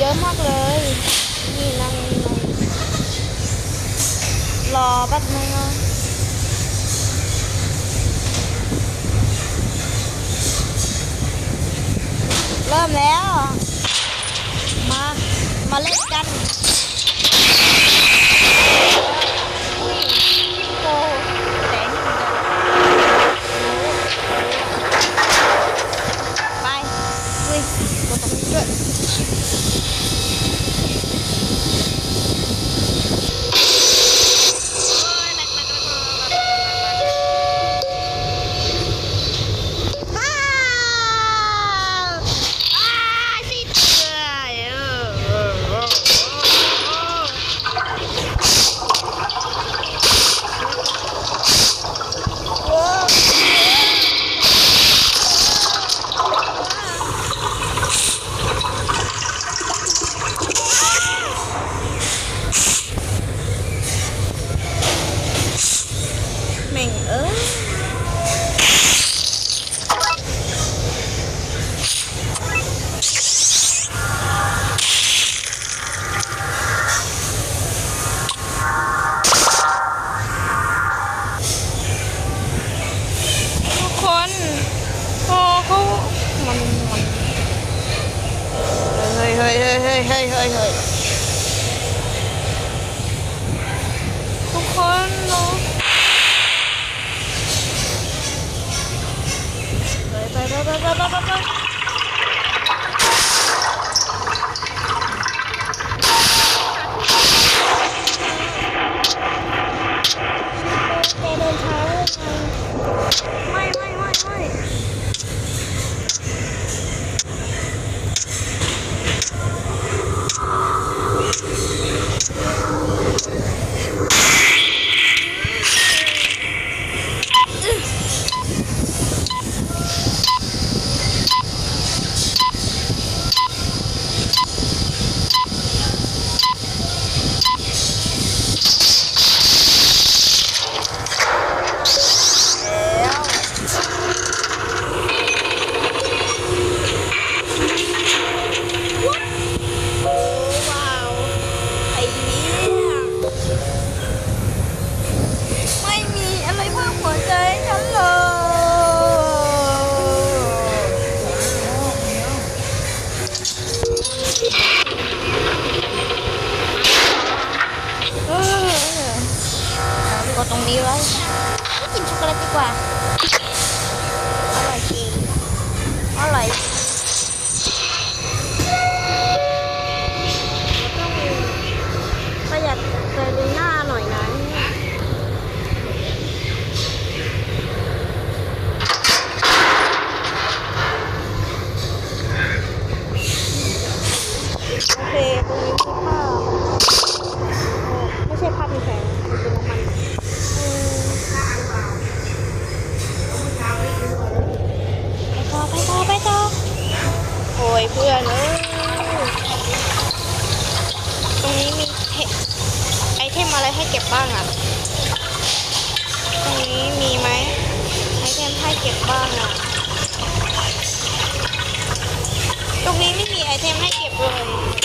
เยอะมากเลย นี่นั่งนี่นั่งรอแป๊บนึงนะเริ่มแล้ว มา มาเล่นกันโอ้แสงไปเฮ้ยกดตรงนี้ด้วย อ้าวอ้าวสิเตือนเออเออเออเออแม่งเอ้ย ทุก คนโอ้เขามันมันเฮ้ยเฮ้ยเฮ้ยเฮ้ยเฮ้ยเฮ้ยเฮ้ยทุกคนเนาะไปไปไปไปไปไปไปแกเดินช้าเลยไง ไม่ไม่ไม่ไม่แล้วโอ้ว้าวไอ้เนี่ยไม่มีอะไรเพิ่มหัวใจให้ฉันเลยเออก ดตรงนี้ไว้กินช็อกโกแลตดีกว่า อร่อยจริงอร่อยต้องประหยัดเซรีน่าหน่อยนะโอเคตรงนี้คือผ้าไม่ใช่ผ้าเป็นน้ำมันอืม ไปต่อไปต่อไปต่อ ยเพื่อนเออตรงนี้มีไอเทมอะไรให้เก็บบ้างอะ ตรงนี้มีไหมไอเทมให้เก็บบ้างอะ ตรงนี้ไม่มีไอเทมให้เก็บเลย